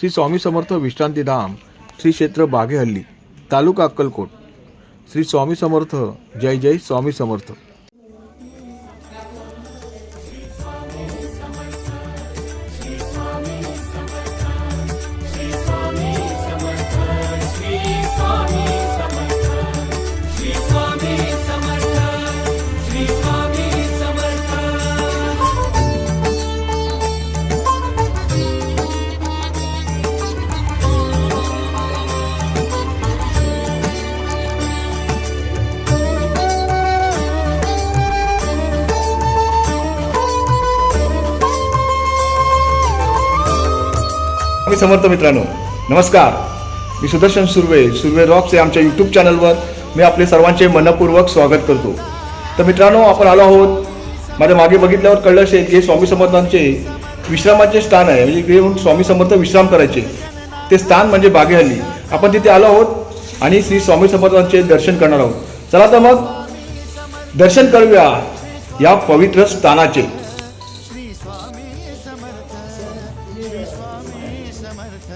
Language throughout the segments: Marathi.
श्री स्वामी समर्थ विश्रांतीधाम श्री क्षेत्र बागेहल्ली तालुका अक्कलकोट. श्री स्वामी समर्थ जय जय स्वामी समर्थ. मी समर्थ मित्रांनो नमस्कार. मी सुदर्शन सुर्वे सुर्वे रॉक्स या आमच्या यूट्यूब चॅनलवर मी आपले सर्वांचे मनपूर्वक स्वागत करतो. तर मित्रांनो आपण आलो आहोत. माझ्या मागे बघितल्यावर कळलं असेल की स्वामी समर्थांचे विश्रामाचे स्थान आहे. म्हणजे इकडे येऊन स्वामी समर्थ विश्राम करायचे. ते स्थान म्हणजे बागेहल्ली. आपण तिथे आलो आहोत आणि श्री स्वामी समर्थांचे दर्शन करणार आहोत. चला तर मग दर्शन करूया या पवित्र स्थानाचे. श्री स्वामी समर्थ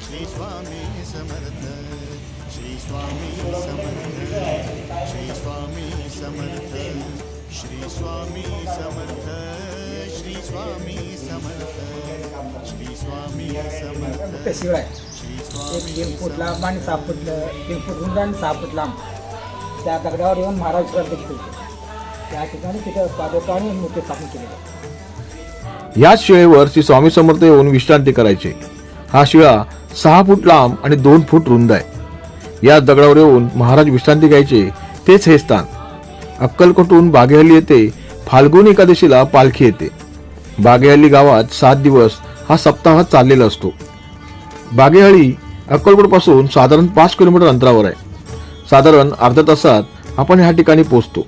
श्री स्वामी समर्थ श्री स्वामी समर्थ श्री स्वामी समर्थ श्री स्वामी समर्थ श्री स्वामी समर्थ श्री स्वामी समर्थ शिवाय एक तीन फूट लांब आणि सहा फूट तीन फूट रुंद आणि सहा फूट लांब. त्या दगडावर येऊन महाराज केली त्या ठिकाणी तिथं पादोका आणि मूर्ती स्थापन केली आहे. याच शिळेवर श्री स्वामी समर्थ येऊन विश्रांती करायचे. हा शिळा सहा फूट लांब आणि दोन फूट रुंद आहे. या दगडावर येऊन महाराज विश्रांती घ्यायचे तेच हे स्थान. अक्कलकोटून बागेहल्ली येथे फाल्गुन एकादशीला पालखी येते. बागेहल्ली गावात सात दिवस हा सप्ताह चाललेला असतो. बागेहळी अक्कलकोटपासून साधारण पाच किलोमीटर अंतरावर आहे. साधारण अर्ध्या तासात आपण ह्या ठिकाणी पोहोचतो.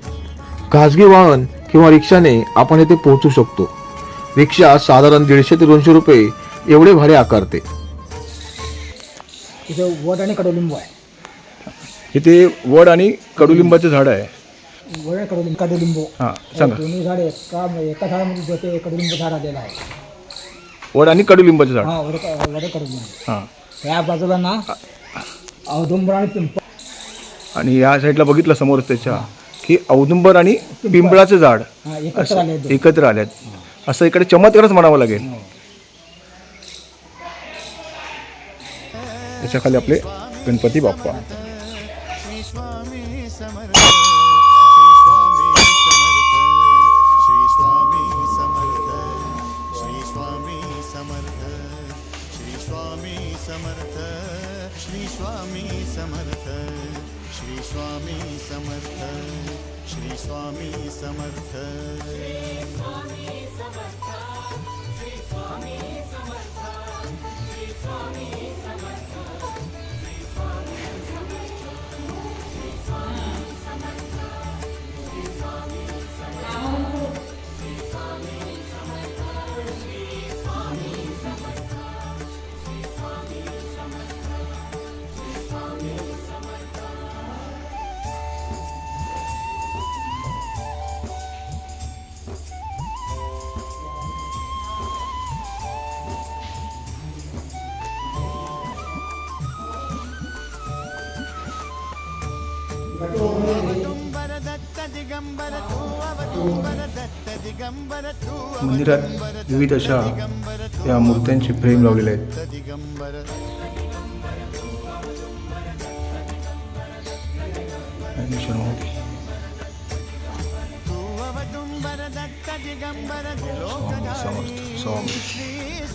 खाजगी वाहन किंवा रिक्षाने आपण येथे पोहोचू शकतो. रिक्षा साधारण दीडशे ते दोनशे रुपये एवढे भाडे आकारते. वड आणि कडुलिंबू आहे. इथे वड आणि कडुलिंबाचे झाड आहे. वड आणि कडुलिंब कडुलिंबू. हां सांगा. दोन्ही झाडे एका एका झाडामध्ये कडुलिंबू झाड आलेलं आहे. वड आणि कडुलिंबाचे झाड. हा वड वड कडुलिंबू. हां. या बाजूला ना औदुंबर आणि पिंपळ आणि या साईडला बघितलं समोर त्याच्या की औदुंबर आणि पिंपळाचं झाड. हा एकत्र आले दोन. एकत्र आल्यात असं इकडे चमत्कारच म्हणावं लागेल. त्याच्याखाली आपले गणपती बाप्पा. स्वामी समर्थ श्री स्वामी समर्थ. मंदिरात विविध अशा या मूर्त्यांचे फ्रेम लावलेले आहेत.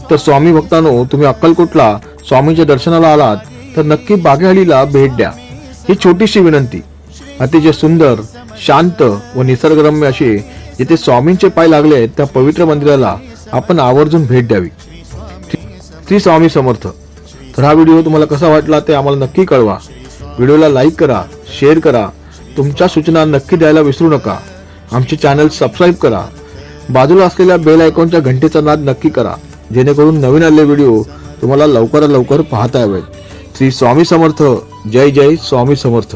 तर स्वामी भक्तांनो तुम्ही अक्कलकोटला स्वामींच्या दर्शनाला आलात तर नक्की बागेहळीला भेट द्या. ही छोटीशी विनंती. अतिशय सुंदर शांत व निसर्गरम्य असे जिथे स्वामींचे पाय लागले आहेत त्या पवित्र मंदिराला आपण आवर्जून भेट द्यावी. श्री स्वामी समर्थ तर हा व्हिडिओ तुम्हाला कसा वाटला ते आम्हाला नक्की कळवा. व्हिडिओला लाईक करा शेअर करा तुमच्या सूचना नक्की द्यायला विसरू नका. आमचे चॅनल सबस्क्राईब करा. बाजूला असलेल्या बेल आयकॉनच्या घंटेचा नाद नक्की करा जेणेकरून नवीन आलेले व्हिडिओ तुम्हाला लवकरात लवकर पाहता यावेत. श्री स्वामी समर्थ जय जय स्वामी समर्थ.